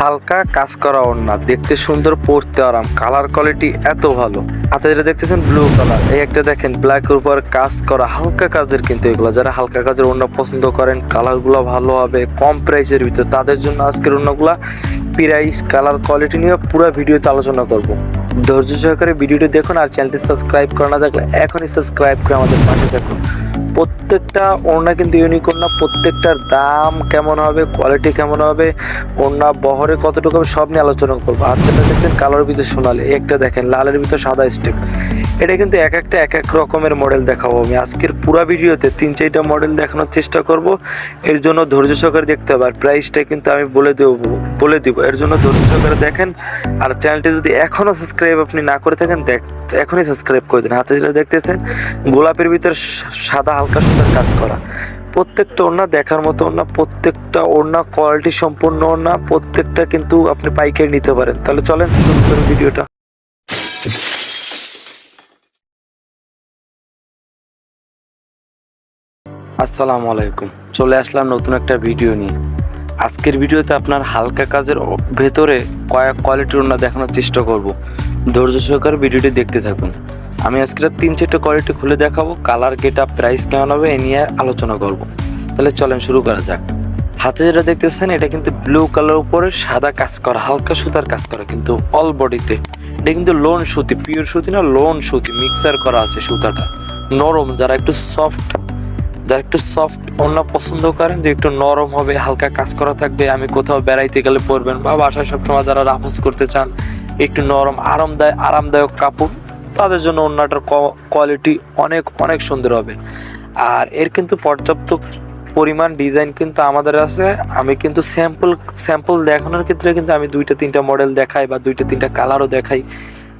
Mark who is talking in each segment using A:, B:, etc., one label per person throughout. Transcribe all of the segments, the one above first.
A: হালকা কাজ করা ওড়না, দেখতে সুন্দর, পড়তে আরাম কালার কোয়ালিটি এত ভালো। হাতে যেটা দেখতেছেন ব্লু কালার এই একটা দেখেন ব্ল্যাকের উপর কাজ করা হালকা কাজের কিন্তু এগুলো। যারা হালকা কাজের ওড়না পছন্দ করেন কালারগুলো ভালো হবে, কম প্রাইসের ভিতর। তাদের জন্য আজকের ওড়নাগুলা প্রাইস কালার কোয়ালিটি নিয়ে পুরো ভিডিওতে আলোচনা করব। ধৈর্য সহকারে ভিডিওটি দেখুন আর চ্যানেলটি সাবস্ক্রাইব করা না থাকলে এখনই সাবস্ক্রাইব করে আমাদের পাশে থাকুন। প্রত্যেকটা ওড়না কিন্তু ইউনিক ওড়না। প্রত্যেকটার দাম কেমন হবে কোয়ালিটি কেমন হবে, ওড়না বহরে কতটুকু হবে, সব নিয়ে আলোচনা করব। আর দেখছেন কালোর ভিতরে সোনালি। একটা দেখেন, লালের ভিতরে সাদা স্টেপ এটা কিন্তু এক একটা, এক এক রকমের মডেল দেখাবো আমি। আজকের পুরো ভিডিওতে তিন, চারটা মডেল দেখানোর চেষ্টা করব। এর জন্য ধৈর্য সহকারে দেখতে হবে। আর প্রাইসটা কিন্তু আমি বলে দেবো, বলে দিব। এর জন্য ধৈর্য সহকারে দেখেন। আর চ্যানেলটি যদি এখনও সাবস্ক্রাইব আপনি না করে থাকেন, দেখ, এখনই সাবস্ক্রাইব করে দিন। হাতে যেটা দেখতেছেন, গোলাপের ভিতর সাদা হালকা সুন্দর কাজ করা। প্রত্যেকটা ওড়না দেখার মতো ওড়না, প্রত্যেকটা ওড়না কোয়ালিটি সম্পূর্ণ ওড়না, প্রত্যেকটা কিন্তু আপনি পাইকারি নিতে পারেন। তাহলে চলেন, শুরু ভিডিওটা। আসসালামু আলাইকুম। চলে আসলাম নতুন একটা ভিডিও নিয়ে। আজকের ভিডিওতে আপনার হালকা কাজের ভেতরে কয়েক কোয়ালিটির ওড়না দেখানোর চেষ্টা করব। ধৈর্য সহকারে ভিডিওটি দেখতে থাকুন। আমি আজকে তিন চারটে কোয়ালিটি খুলে দেখাবো কালার গেটা প্রাইস কেমন হবে এ নিয়ে আলোচনা করব। তাহলে চলেন শুরু করা যাক। হাতে যেটা দেখতেছেন, এটা কিন্তু ব্লু কালার উপরে সাদা কাজ করা, হালকা সুতার কাজ করা, কিন্তু অল বডিতে এটা কিন্তু লোন সুতি পিওর সুতি না লোন সুতি মিক্সার করা আছে সুতাটা। নরম, যারা একটু সফট যারা একটু সফট অন্য পছন্দ করেন, যে একটু নরম হবে, হালকা কাজ করা থাকবে, আমি কোথাও বেড়াইতে গেলে পরবেন বা বাসায় সবসময় যারা রাফস করতে চান, একটু নরম আরামদায়ক আরামদায়ক কাপড়, তাদের জন্য অন্যটার কোয়ালিটি অনেক অনেক সুন্দর হবে। আর এর কিন্তু পর্যাপ্ত পরিমাণ ডিজাইন কিন্তু আমাদের আছে। আমি কিন্তু স্যাম্পল স্যাম্পল দেখানোর ক্ষেত্রে কিন্তু আমি দুইটা, তিনটা মডেল দেখাই বা দুইটা, তিনটা কালারও দেখাই।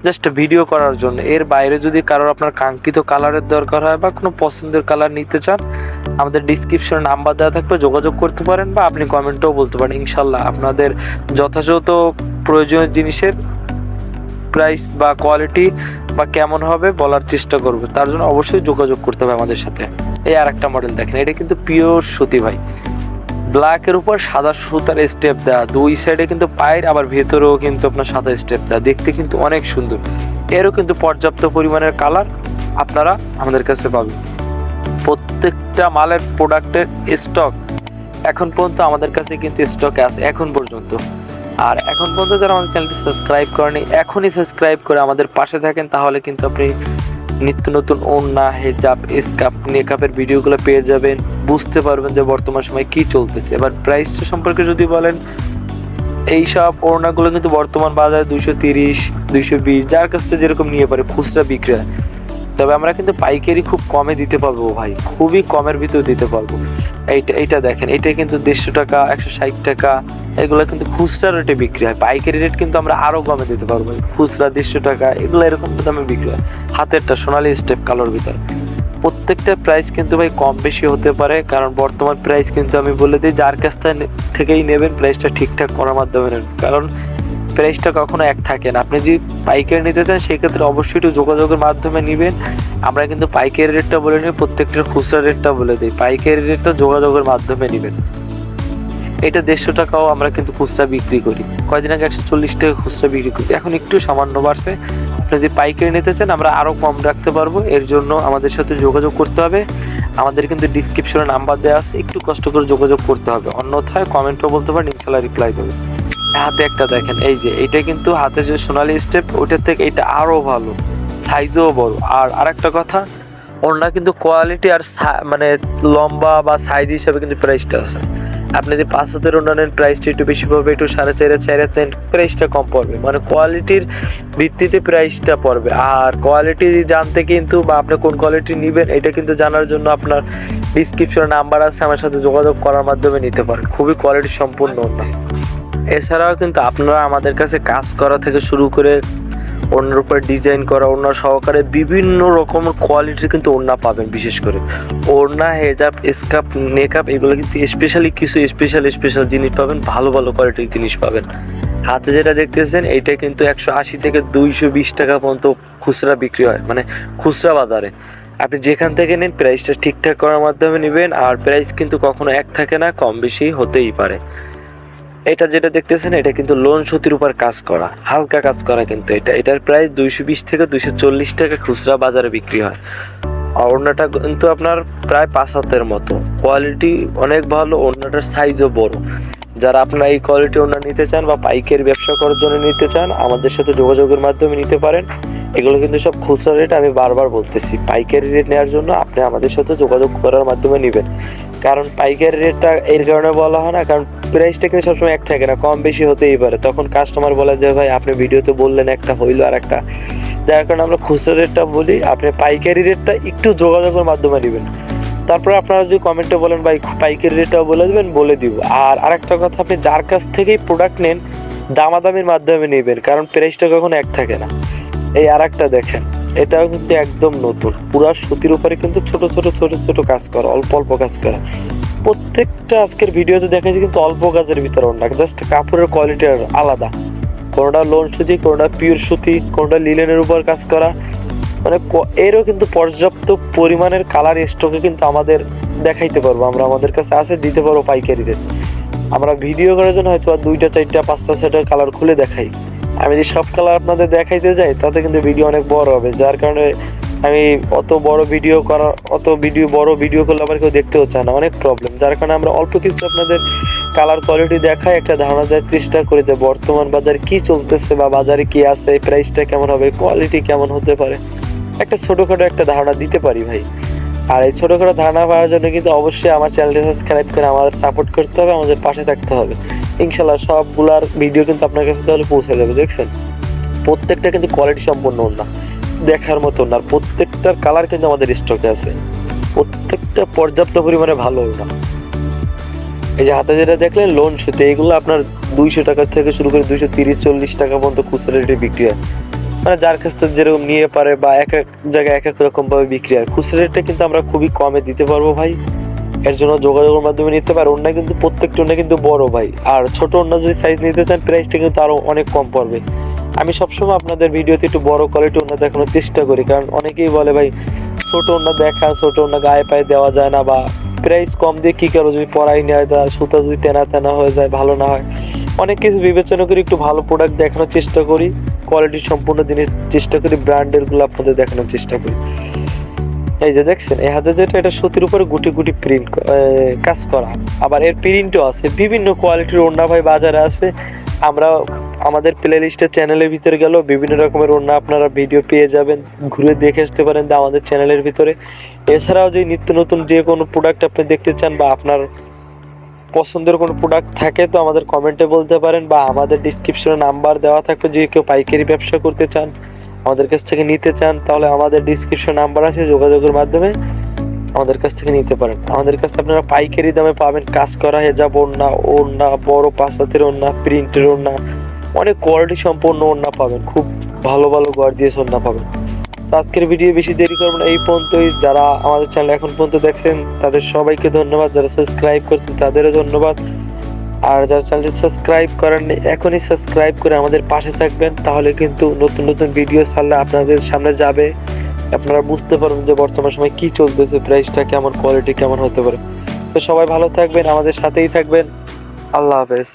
A: জাস্ট ভিডিও করার জন্য। এর বাইরে যদি কারোর আপনার কাঙ্ক্ষিত কালারের দরকার হয় বা কোনো পছন্দের কালার নিতে চান, আমাদের ডিসক্রিপশনে নাম্বার দেওয়া থাকবে, যোগাযোগ করতে পারেন বা আপনি কমেন্টেও বলতে পারেন ইনশাল্লাহ আপনাদের যথাযথ প্রয়োজনীয় জিনিসের প্রাইস বা কোয়ালিটি বা কেমন হবে বলার চেষ্টা করব। তার জন্য অবশ্যই যোগাযোগ করতে হবে আমাদের সাথে। এই আর একটা মডেল দেখেন, এটা কিন্তু পিওর সুতি ভাই। ব্ল্যাকের উপর সাদা সুতার স্টেপ দেওয়া দুই সাইডে কিন্তু পায়ের, আবার ভেতরেও কিন্তু আপনার সাদা স্টেপ দেওয়া দেখতে কিন্তু অনেক সুন্দর। এরও কিন্তু পর্যাপ্ত পরিমাণের কালার আপনারা আমাদের কাছে পাবেন। প্রত্যেকটা মালের প্রোডাক্টের স্টক এখন পর্যন্ত আমাদের কাছে কিন্তু স্টকে আছে, এখন পর্যন্ত। আর এখন পর্যন্ত যারা আমাদের চ্যানেলটি সাবস্ক্রাইব করেনি, এখনই সাবস্ক্রাইব করে আমাদের পাশে থাকেন, তাহলে কিন্তু আপনি নিত্য নতুন ওড়না হেজাব স্কাপ মেকআপের ভিডিওগুলো পেয়ে যাবেন। বুঝতে পারবেন যে বর্তমান সময় কি চলতেছে। এবার প্রাইসটা সম্পর্কে যদি বলেন এই সব ওড়নাগুলো কিন্তু বর্তমান বাজারে দুইশো তিরিশ, দুইশো বিশ, যার কাছ থেকে যেরকম নিয়ে পারে খুচরা বিক্রি হয় তবে আমরা কিন্তু পাইকারি খুব কমে দিতে পারব ভাই। খুবই কমের ভিতর দিতে পারব। এইটা এইটা দেখেন এটা কিন্তু দেড়শো টাকা, একশো ষাট টাকা, এগুলো কিন্তু খুচরা রেটে বিক্রি হয়। পাইকারি রেট কিন্তু আমরা আরও কমে দিতে পারব। খুচরা দেড়শো টাকা, এগুলো এরকম দামে বিক্রি হয়। হাতেরটা সোনালি স্টেপ কালোর ভিতরে। প্রত্যেকটা প্রাইস কিন্তু ভাই কম বেশি হতে পারে, কারণ বর্তমান প্রাইস কিন্তু আমি বলে দিই, যার কাছ থেকেই নেবেন প্রাইসটা ঠিকঠাক করার মাধ্যমে নেন কারণ প্রাইসটা কখনো এক থাকে না। আপনি যদি পাইকারি নিতে চান, সেক্ষেত্রে অবশ্যই একটু যোগাযোগের মাধ্যমে নেবেন। আমরা কিন্তু পাইকারি রেটটা বলে নিই প্রত্যেকটার খুচরা রেটটা বলে দিই। পাইকারি রেটটা যোগাযোগের মাধ্যমে নেবেন। এটা দেড়শো টাকাও আমরা কিন্তু খুচরা বিক্রি করি। কয়দিন আগে একশো চল্লিশ টাকা খুচরা বিক্রি করছি এখন একটু সামান্য বাড়ছে। আপনি যদি পাইকারি নিতে চান, আমরা আরও কম রাখতে পারব। এর জন্য আমাদের সাথে যোগাযোগ করতে হবে। আমাদের কিন্তু ডিসক্রিপশনে নাম্বার দেওয়া আছে। একটু কষ্ট করে যোগাযোগ করতে হবে। অন্যথায় কমেন্টও বলতে পারেন ইনশাল্লাহ রিপ্লাই দেবে। হাতে একটা দেখেন, এই যে এটা কিন্তু হাতে যে সোনালি স্টেপ ওইটার থেকে এটা আরও ভালো সাইজও বড়। আর আরেকটা কথা ওনার কিন্তু কোয়ালিটি আর মানে লম্বা বা সাইজ হিসাবে কিন্তু প্রাইসটা আছে। আপনি যদি পাঁচ হাতের নেন প্রাইসটা একটু বেশি পড়বে, একটু সাড়ে চার চার হাত নেন প্রাইসটা কম পড়বে। মানে কোয়ালিটির ভিত্তিতে প্রাইসটা পড়বে। আর কোয়ালিটি জানতে কিন্তু বা আপনি কোন কোয়ালিটি নেবেন, এটা কিন্তু জানার জন্য আপনার ডিসক্রিপশনে নাম্বার আছে, আমার সাথে যোগাযোগ করার মাধ্যমে নিতে পারেন। খুবই কোয়ালিটি সম্পূর্ণ ওড়না। এছাড়াও কিন্তু আপনারা আমাদের কাছে কাজ করা থেকে শুরু করে অন্যের উপরে ডিজাইন করা ওড়না সহকারে বিভিন্ন রকমের কোয়ালিটির কিন্তু ওড়না পাবেন বিশেষ করে। ওড়না, হেজাব স্কাপ মেকআপ এগুলো কিন্তু স্পেশালি কিছু স্পেশাল স্পেশাল জিনিস পাবেন, ভালো ভালো কোয়ালিটির জিনিস পাবেন। হাতে যেটা দেখতেছেন, এইটা কিন্তু একশো আশি থেকে দুইশো বিশ টাকা পর্যন্ত খুচরা বিক্রি হয় মানে খুচরা বাজারে। আপনি যেখান থেকে নেন প্রাইসটা ঠিকঠাক করার মাধ্যমে নেবেন, আর প্রাইস কিন্তু কখনো এক থাকে না, কম বেশি হতেই পারে। এটা যেটা দেখতেছেন, এটা কিন্তু লোন সুতির উপর কাজ করা, হালকা কাজ করা কিন্তু এটা। এটার প্রায় দুইশো বিশ থেকে দুইশো চল্লিশ টাকা খুচরা বাজারে বিক্রি হয়। ওড়নাটা কিন্তু আপনার প্রায় পাঁচ হাতের মতো। কোয়ালিটি অনেক ভালো, ওড়নাটার সাইজও বড়। যারা আপনার এই কোয়ালিটি ওড়না নিতে চান বা পাইকারি ব্যবসা করার জন্য নিতে চান, আমাদের সাথে যোগাযোগের মাধ্যমে নিতে পারেন। এগুলো কিন্তু সব খুচরা রেট আমি বারবার বলতেছি। পাইকারি রেট নেওয়ার জন্য আপনি আমাদের সাথে যোগাযোগ করার মাধ্যমে নেবেন। কারণ পাইকারি রেটটা এর কারণে বলা হয় না, কারণ প্রাইসটা কিন্তু সবসময় এক থাকে না, কম বেশি হতেই পারে। তখন কাস্টমার বলে যে, ভাই, আপনি ভিডিওতে বললেন একটা হইল আর একটা। যার কারণে আমরা খুচরো রেটটা বলি, আপনি পাইকারি রেটটা একটু যোগাযোগের মাধ্যমে নেবেন। তারপরে আপনারা যদি কমেন্টে বলেন, ভাই, পাইকারি রেটটাও বলে দেবেন, বলে দিব। আর আরেকটা কথা, আপনি যার কাছ থেকেই প্রোডাক্ট নেন, দামাদামির মাধ্যমে নেবেন, কারণ প্রাইসটা কখনো এক থাকে না। এই আরেকটা দেখেন। এটাও কিন্তু একদম নতুন। পুরা সুতির উপরে কিন্তু ছোট ছোট ছোট ছোট কাজ করা, অল্প অল্প কাজ করা। প্রত্যেকটা আজকের ভিডিওতে দেখাচ্ছি কিন্তু অল্প কাজের ভিতরে না জাস্ট কাপড়ের কোয়ালিটি আলাদা। কোনোটা লোন সুতি, কোনোটা পিওর সুতি, কোনোটা লিলেনের উপর কাজ করা। মানে এরও কিন্তু পর্যাপ্ত পরিমাণের কালার স্টকে কিন্তু আমাদের দেখাইতে পারব। আমরা আমাদের কাছে আছে, দিতে পারব পাইকারি রেট আমরা ভিডিও করার জন্য হয়তো দুইটা, চারটা, পাঁচটা, ছয়টা কালার খুলে দেখাই। আমি যদি সব কালার আপনাদের দেখাইতে যাই, তাতে কিন্তু ভিডিও অনেক বড় হবে। যার কারণে আমি অত বড় ভিডিও করা, অত ভিডিও বড় ভিডিও করলে আবার কেউ দেখতেও চায় না। অনেক প্রবলেম যার কারণে আমরা অল্প কিছু আপনাদের কালার কোয়ালিটি দেখায় একটা ধারণা দেওয়ার চেষ্টা করি যে বর্তমান বাজারে কি চলতেছে বা বাজারে কি আছে প্রাইসটা কেমন হবে কোয়ালিটি কেমন হতে পারে। একটা ছোটোখাটো একটা ধারণা দিতে পারি ভাই। আর এই ছোটোখাটো ধারণা পাওয়ার জন্য কিন্তু অবশ্যই আমার চ্যানেলটি সাবস্ক্রাইব করে আমাদের সাপোর্ট করতে হবে, আমাদের পাশে থাকতে হবে। ইনশাল্লাহ সবগুলার ভিডিও কিন্তু আপনার কাছে তাহলে পৌঁছে যাবে, দেখছেন? প্রত্যেকটা কিন্তু কোয়ালিটি সম্পন্ন না দেখার মতো না প্রত্যেকটার কালার কিন্তু আমাদের স্টকে আছে। প্রত্যেকটা পর্যাপ্ত পরিমাণে ভালো না এই যে হাতে যেটা দেখলেন লোন সুতে, এগুলো আপনার দুইশো টাকা থেকে শুরু করে দুইশো তিরিশ, চল্লিশ টাকা পর্যন্ত খুচরা রেটে বিক্রি হয়। মানে যার কাছ থেকে যেরকম নিয়ে পারে বা এক এক জায়গায় এক এক রকম ভাবে বিক্রি হয়। খুচরা রেটে কিন্তু আমরা খুবই কমে দিতে পারব ভাই। এর জন্য যোগাযোগের মাধ্যমে নিতে পারে অন্য কিন্তু প্রত্যেকটা অন্য কিন্তু বড় ভাই। আর ছোট অন্য যদি সাইজ নিতে চান প্রাইসটা কিন্তু আরও অনেক কম পড়বে। আমি সবসময় আপনাদের ভিডিওতে একটু বড় কোয়ালিটি অন্য দেখানোর চেষ্টা করি। কারণ অনেকেই বলে ভাই, ছোট অন্য দেখা, ছোট অন্য গায়ে পায়ে দেওয়া যায় না বা প্রাইস কম দিয়ে কী করো যদি পড়াই নেওয়া যায় সুতা যদি তেনা তেনা হয়ে যায়, ভালো না হয়। অনেক কিছু বিবেচনা করি একটু ভালো প্রোডাক্ট দেখানোর চেষ্টা করি। কোয়ালিটি সম্পূর্ণ জিনিস চেষ্টা করি ব্র্যান্ডেরগুলো আপনাদের দেখানোর চেষ্টা করি। এই যে দেখছেন, এই হাতে যেটা, এটা সুতির উপরে গুটি গুটি প্রিন্ট কাজ করা। আবার এর প্রিন্টও আছে, বিভিন্ন কোয়ালিটির ওড়না ভাই বাজারে আছে। আমরা আমাদের প্লে লিস্টের চ্যানেলের ভিতরে গেলেও বিভিন্ন রকমের ওড়না আপনারা ভিডিও পেয়ে যাবেন, ঘুরে দেখে আসতে পারেন আমাদের চ্যানেলের ভিতরে। এছাড়াও যে নিত্য নতুন যে কোনো প্রোডাক্ট আপনি দেখতে চান বা আপনার পছন্দের কোনো প্রোডাক্ট থাকে তো আমাদের কমেন্টে বলতে পারেন বা আমাদের ডিসক্রিপশনে নাম্বার দেওয়া থাকবে। যদি কেউ পাইকারি ব্যবসা করতে চান, আমাদের কাছ থেকে নিতে চান, তাহলে আমাদের ডিসক্রিপশন নাম্বার আছে, যোগাযোগের মাধ্যমে আমাদের কাছ থেকে নিতে পারেন। আমাদের কাছে আপনারা পাইকারি দামে পাবেন কাজ করা হেজাব ওড়না ওড়না, বড় পাঁচাতের ওড়না প্রিন্টের ওড়না, অনেক কোয়ালিটি সম্পন্ন ওড়না পাবেন। খুব ভালো ভালো গর্জিয়াস ওড়না পাবেন। তো আজকের ভিডিও বেশি দেরি করব না, এই পর্যন্তই। যারা আমাদের চ্যানেল এখন পর্যন্ত দেখছেন, তাদের সবাইকে ধন্যবাদ। যারা সাবস্ক্রাইব করছেন, তাদেরও ধন্যবাদ। আর যারা চ্যানেলটি সাবস্ক্রাইব করেননি এখনই সাবস্ক্রাইব করে আমাদের পাশে থাকবেন, তাহলে কিন্তু নতুন নতুন ভিডিও ছাড়লে আপনাদের সামনে যাবে। আপনারা বুঝতে পারবেন যে বর্তমান সময় কি চলতেছে প্রাইসটা কেমন কোয়ালিটি কেমন হতে পারে। তো সবাই ভালো থাকবেন, আমাদের সাথেই থাকবেন। আল্লাহ হাফেজ।